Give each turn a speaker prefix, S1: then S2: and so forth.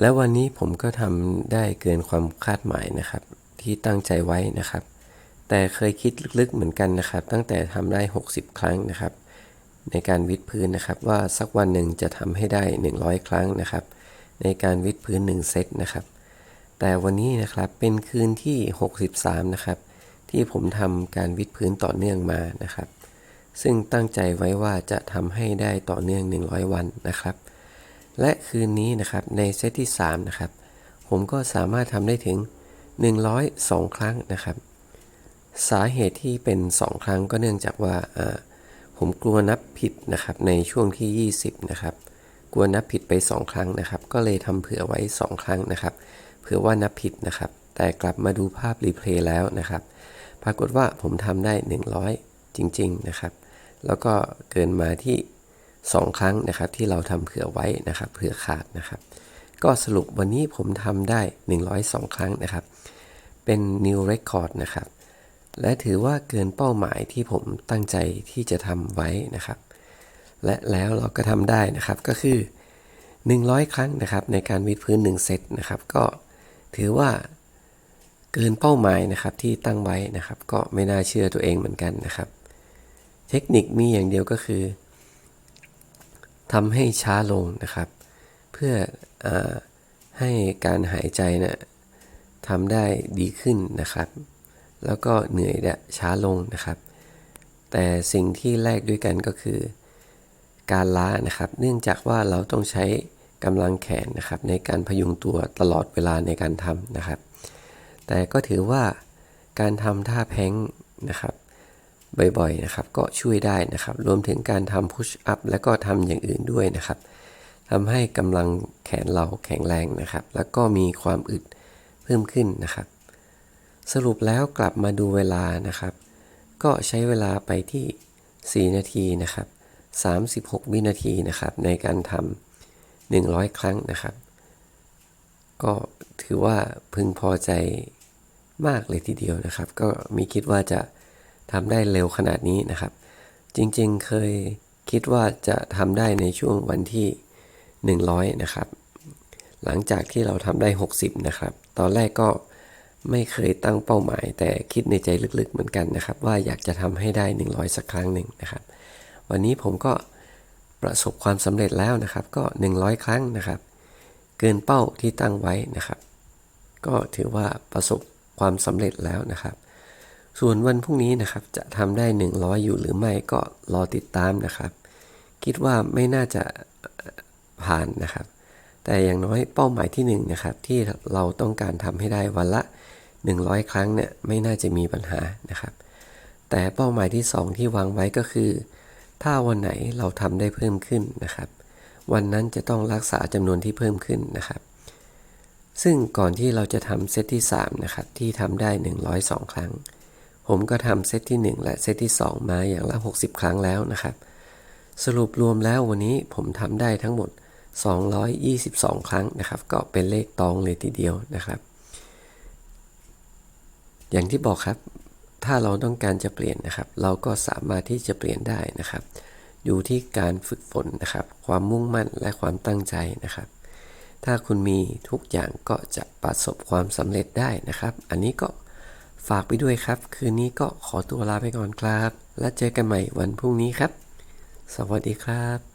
S1: แล้ววันนี้ผมก็ทำได้เกินความคาดหมายนะครับ ที่ตั้งใจไว้นะครับ แต่เคยคิดลึกๆเหมือนกันนะครับ ตั้งแต่ทำได้ 60 ครั้งนะครับ ในการวิดพื้นนะครับ ว่าสักวันหนึ่งจะทำให้ได้ 100 ครั้งนะครับ ในการวิดพื้น 1 เซตนะครับ แต่วันนี้นะครับเป็นคืนที่ 63 นะครับ ที่ผมทำการวิดพื้นต่อเนื่องมานะครับ ซึ่งตั้งใจไว้ว่าจะทำให้ได้ต่อเนื่อง 100 วันนะครับ และคืนนี้นะครับในเซตที่3นะครับผมก็สามารถทำได้ถึง 102 ครั้งนะครับ สาเหตุที่เป็น 2 ครั้งก็เนื่องจากว่าผมกลัวนับผิดนะครับในช่วงที่ 20 นะครับกลัวนับผิดไป 2 ครั้งนะครับ ก็เลยทำเผื่อไว้ 2 ครั้งนะครับเผื่อว่านับผิดนะครับ แต่กลับมาดูภาพรีเพลย์แล้วนะครับ ปรากฏว่าผมทำได้ 100 จริง ๆนะครับ แล้วก็เกินมาที่ 2 ครั้งนะครับที่เราทำเผื่อไว้นะครับเผื่อขาดนะครับ ก็สรุปวันนี้ผมทำได้ 102 ครั้งนะครับ เป็น new record นะครับ และถือว่าเกินเป้าหมายที่ผมตั้งใจที่จะทำไว้นะครับ และแล้วเราก็ทำได้นะครับก็คือ 100 ครั้งนะครับในการวิดพื้น 1 เซตนะครับ ก็ถือว่าเกินเป้าหมายนะครับที่ตั้งไว้นะครับ ก็ไม่น่าเชื่อตัวเองเหมือนกันนะครับ เทคนิคมีอย่างเดียวก็คือ ทำให้ช้าลงนะครับ เพื่ออให้การหายใจนะ่ะทำได้ดีขึ้นนะครับ แล้วก็เหนื่อยเนี่ยช้าลงนะครับ แต่สิ่งที่แลกด้วยกันก็คือ การล้านะครับ เนื่องจากว่าเราต้องใช้กำลังแขนนะครับ ในการพยุงตัวตลอดเวลาในการทำนะครับ แต่ก็ถือว่าการทำท่าแพ้งนะครับ บ่อยๆนะครับ ก็ช่วยได้นะครับ รวมถึงการทำพุชอัพและก็ทำอย่างอื่นด้วยนะครับทำให้กำลังแขนเราแข็งแรงนะครับ แล้วก็มีความอึดเพิ่มขึ้นนะครับ สรุปแล้วกลับมาดูเวลานะครับ ก็ใช้เวลาไปที่ 4 นาทีนะครับ 36 วินาทีนะครับ ในการทำ100 ครั้งนะครับ ก็ถือว่าพึงพอใจมากเลยทีเดียวนะครับ ก็มีคิดว่าจะ ทำได้เร็วขนาดนี้นะครับ จริงๆเคยคิดว่าจะทำได้ในช่วงวันที่ 100 นะครับ หลังจากที่เราทำได้ 60 นะครับ ตอนแรกก็ไม่เคยตั้งเป้าหมาย แต่คิดในใจลึกๆเหมือนกันนะครับ ว่าอยากจะทำให้ได้ 100 สักครั้งหนึ่งนะครับ วันนี้ผมก็ประสบความสำเร็จแล้วนะครับ ก็ 100 ครั้งนะครับ เกินเป้าที่ตั้งไว้นะครับ ก็ถือว่าประสบความสำเร็จแล้วนะครับ ส่วนวันพรุ่งนี้นะครับจะทำได้ 100 อยู่หรือไม่ก็รอติดตามนะครับ คิดว่าไม่น่าจะผ่านนะครับ แต่อย่างน้อยเป้าหมายที่1นงนะครับที่เราต้องการทำให้ได้วันละ 100 ครั้งเนี่ยไม่น่าจะมีปัญหานะครับ แต่เป้าหมายที่ 2 ที่วางไว้ก็คือ ถ้าวันไหนเราทำได้เพิ่มขึ้นนะครับ วันนั้นจะต้องรักษาจำนวนที่เพิ่มขึ้นนะครับซึ่งก่อนที่เราจะทำเซตที่ 3 นะครับ ที่ทำได้ 102 ครั้ง ผมก็ทำเซตที่ 1 และเซตที่ 2 มาอย่างละ 60 ครั้งแล้วนะครับ สรุปรวมแล้ววันนี้ผมทำได้ทั้งหมด 222 ครั้งนะครับ ก็เป็นเลขตองเลยทีเดียวนะครับ อย่างที่บอกครับ ถ้าเราต้องการจะเปลี่ยนนะครับ เราก็สามารถที่จะเปลี่ยนได้นะครับ อยู่ที่การฝึกฝนนะครับ ความมุ่งมั่นและความตั้งใจนะครับ ถ้าคุณมีทุกอย่างก็จะประสบความสำเร็จได้นะครับ อันนี้ก็ ฝากไปด้วยครับ คืนนี้ก็ขอตัวลาไปก่อนครับ แล้วเจอกันใหม่วันพรุ่งนี้ครับ สวัสดีครับ